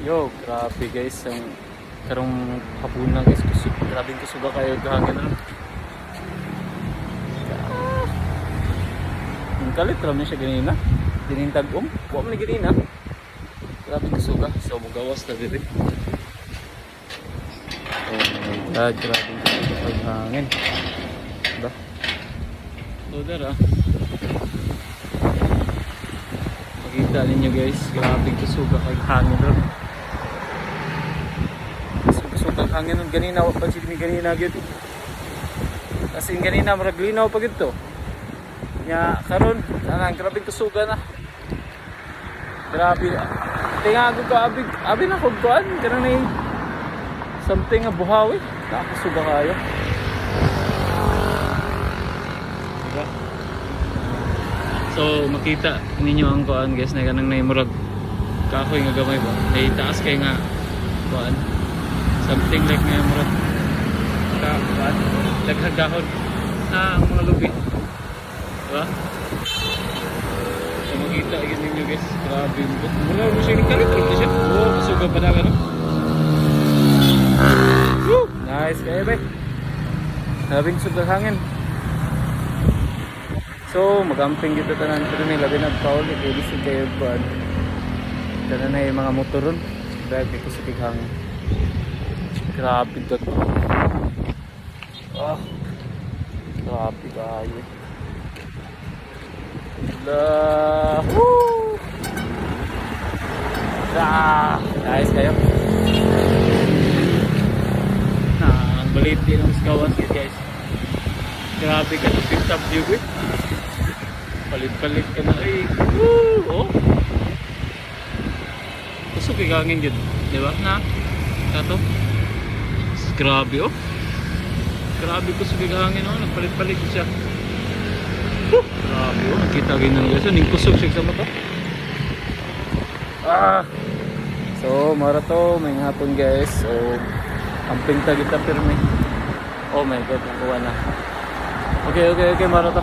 Yo, grabe guys. Ang karong hapunan guys. Kusog, grabe kusuga kayo gahangin na. Ah. Ang kalit raman siya ganina. Dinintag um. Huwag mo na ganina. Grabe kusuga. So, magawas na dito. Oh my god, grabe kusuga kayo hangin. Diba? So, there ah. Makita ninyo guys, grabe kusuga kay hangin ron. Hangin ganina wa pa siya ni ganina gyud. Kasi ganina murag linaw pa gyud to. Nya karon ana grabe kusuga na. Grabe. Tinga ko ka abi abi na kog kuan kanang nay something nga buhawi. Nakasuga kayo. Diba? So makita ninyo ang kuan guys na kanang naimurag kahoy nga gamay ba. Ay taas kay nga kuan. Something like nga murag ka kuan daghang dahon na ang mga lubi. Diba? So makita yun ninyo guys. Grabe yung bus. Mura mo siya kalit rin siya. Oo, kasuga pa na ano. Nice kaya ba? Labing sugar hangin. So, magamping dito tanan pero may labi na paul kay bisig kayo kuan. Tanan na yung mga motoron. Grabe ko sa hangin. Grabe to. Ah. Grabe kayo. La. Woo! Ah, nice kayo. Ah, ang balit din ang skawan guys. Grabe ka na pick up view eh. Palit-palit ka na eh. Woo! Oh. Gusto kay gangin yun. Di ba? Na? Kato? Grabe oh. Grabe gusto kay gangin oh. Nagpalit-palit siya. Woo! Grabe oh. Nakita ganyan guys. Ning kusog siya sa mata. Ah! So, mara to. May hapon guys. So, amping tagita pirmi. Oh my god, nakuha na. Okay, okay, okay, mara to.